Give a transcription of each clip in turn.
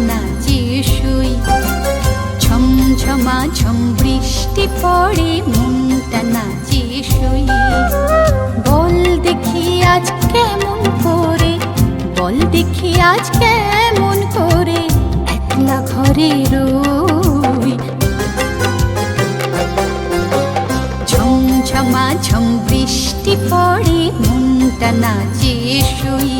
না যেসুই ঝমঝমা ঝম বৃষ্টি পড়ে মনটা না যেসুই বল দেখি আজ কেমন করে বল দেখি আজ কেমন করে একলা ঘরে রই ঝমঝমা ঝম বৃষ্টি পড়ে মনটা না যেসুই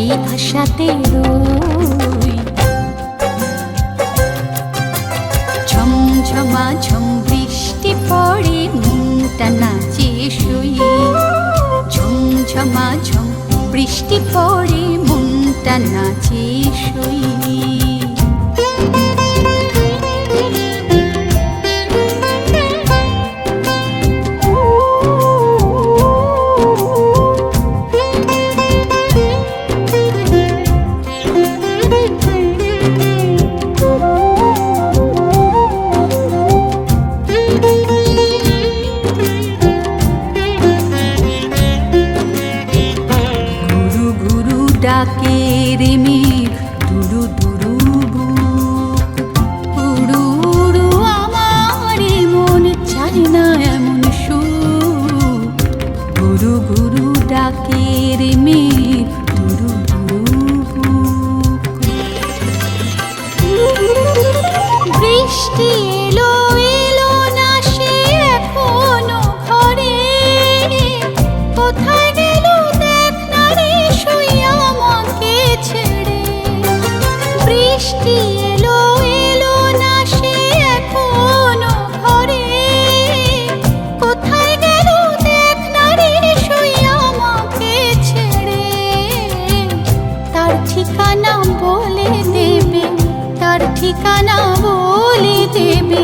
সেই আশাতে রই। ঝমঝমা ঝম বৃষ্টি পড়ে, মনটা নাচে শুয়ে। ঝমঝমা ঝম বৃষ্টি পড়ে, মনটা নাচে শুই ঠিকানা বলে দেবে, তার ঠিকানা বলে দেবে।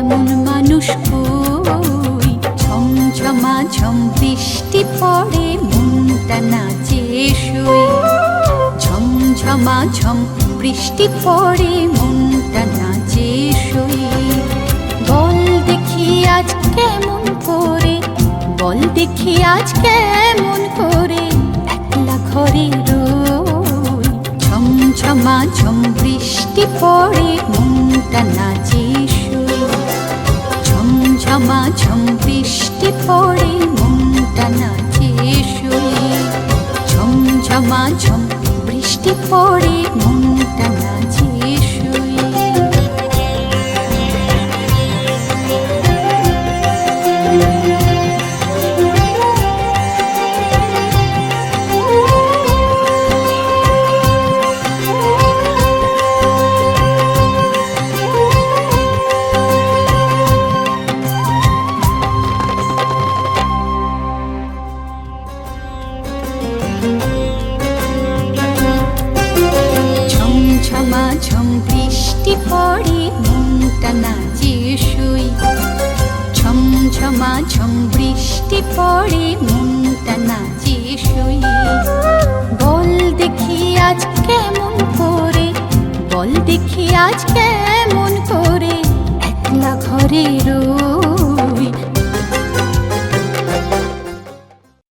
এমন মানুষ কই? ঝমঝমা ঝম বৃষ্টি পড়ে, মনটা নাচে শুই ঝমঝমা ঝম বৃষ্টি পড়ে, মনটা নাচে শুই বল দেখি আজ কেমন করে, বল দেখি আজ কেমন করে। একলা ঘরে ঝম বৃষ্টি পড়ে, মনটা নাচে ঝমঝমা ঝম বৃষ্টি পড়ে, মনটা নাচে শুই ঝমঝমা ঝম বৃষ্টি পড়ে, মনটা বৃষ্টি পড়ে, মনটা নাচে শুই। ঝমঝমা ঝম বৃষ্টি পড়ে, মনটা নাচে শুই। বল দেখি আজ কেমন করে, বল দেখি আজ কেমন করে, একলা ঘরে রই